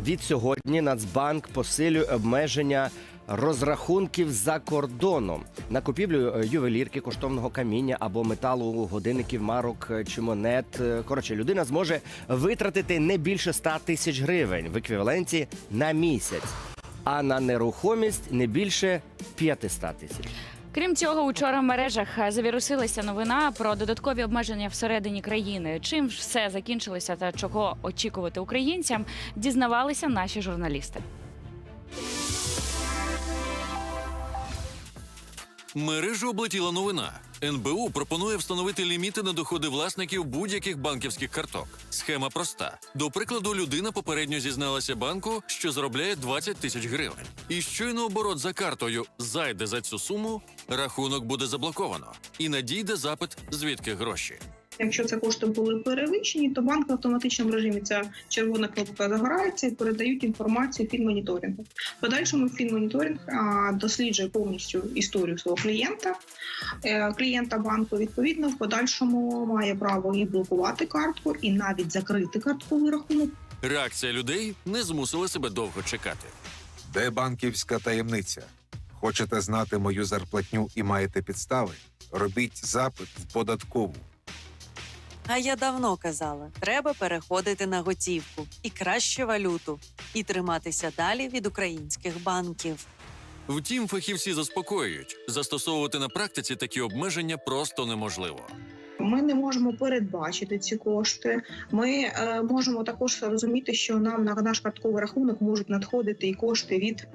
Від сьогодні Нацбанк посилює обмеження розрахунків за кордоном на купівлю е, ювелірки, коштовного каміння або металу, годинників, марок е, чи монет. Е, Коротше, людина зможе витратити не більше 100 тисяч гривень в еквіваленті на місяць, а на нерухомість не більше 500 тисяч. Крім цього, учора в мережах завірусилася новина про додаткові обмеження всередині країни. Чим все закінчилося та чого очікувати українцям, дізнавалися наші журналісти. Мережу облетіла новина. НБУ пропонує встановити ліміти на доходи власників будь-яких банківських карток. Схема проста. До прикладу, людина попередньо зізналася банку, що заробляє 20 тисяч гривень. І щойно оборот за картою зайде за цю суму, рахунок буде заблоковано і надійде запит, звідки гроші. Якщо це кошти були перевищені, то банк в автоматичному режимі ця червона кнопка загорається і передають інформацію фінмоніторингу. В подальшому фінмоніторинг а, досліджує повністю історію свого клієнта, е, клієнта банку. Відповідно, в подальшому має право і блокувати картку, і навіть закрити картковий рахунок. Реакція людей не змусила себе довго чекати. Де банківська таємниця? Хочете знати мою зарплатню і маєте підстави? Робіть запит в податкову. А я давно казала, треба переходити на готівку і краще валюту, і триматися далі від українських банків. Втім, фахівці заспокоюють, застосовувати на практиці такі обмеження просто неможливо. Ми не можемо передбачити ці кошти. Ми е, можемо також розуміти, що нам на наш картковий рахунок можуть надходити і кошти від,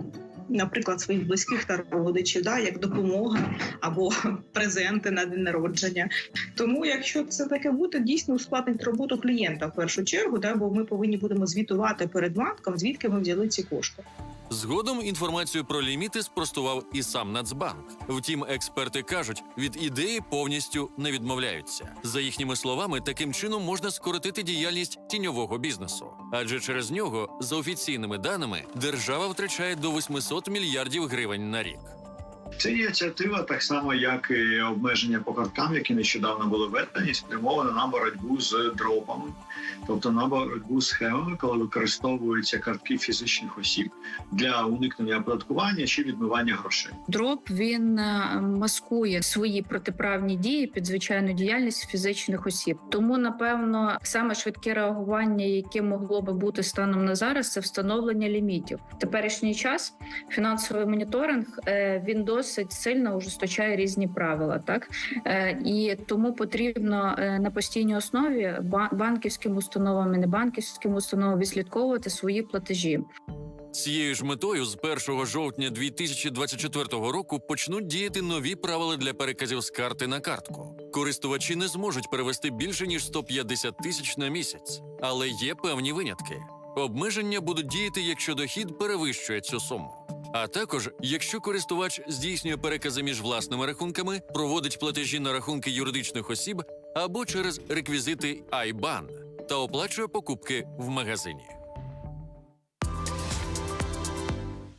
наприклад, своїх близьких та родичів, да, як допомога або презенти на день народження. Тому, якщо це таке буде, дійсно ускладнить роботу клієнта в першу чергу, да, бо ми повинні будемо звітувати перед банком, звідки ми взяли ці кошти. Згодом інформацію про ліміти спростував і сам Нацбанк. Втім, експерти кажуть, від ідеї повністю не відмовляються. За їхніми словами, таким чином можна скоротити діяльність тіньового бізнесу, адже через нього, за офіційними даними, держава втрачає до 800 мільярдів гривень на рік. Ця ініціатива, так само як і обмеження по карткам, які нещодавно були введені, спрямована на боротьбу з дропами, тобто на боротьбу з схемами, коли використовуються картки фізичних осіб для уникнення оподаткування чи відмивання грошей. Дроп він е, маскує свої протиправні дії під звичайну діяльність фізичних осіб. Тому, напевно, саме швидке реагування, яке могло би бути станом на зараз, це встановлення лімітів. Теперішній час фінансовий моніторинг е, він досить сильно ужесточає різні правила, так Е, і тому потрібно е, на постійній основі ба- банківським установам і небанківським установам відслідковувати свої платежі. Цією ж метою з 1 жовтня 2024 року почнуть діяти нові правила для переказів з карти на картку. Користувачі не зможуть перевести більше ніж 150 тисяч на місяць, але є певні винятки. Обмеження будуть діяти, якщо дохід перевищує цю суму. А також, якщо користувач здійснює перекази між власними рахунками, проводить платежі на рахунки юридичних осіб або через реквізити IBAN та оплачує покупки в магазині.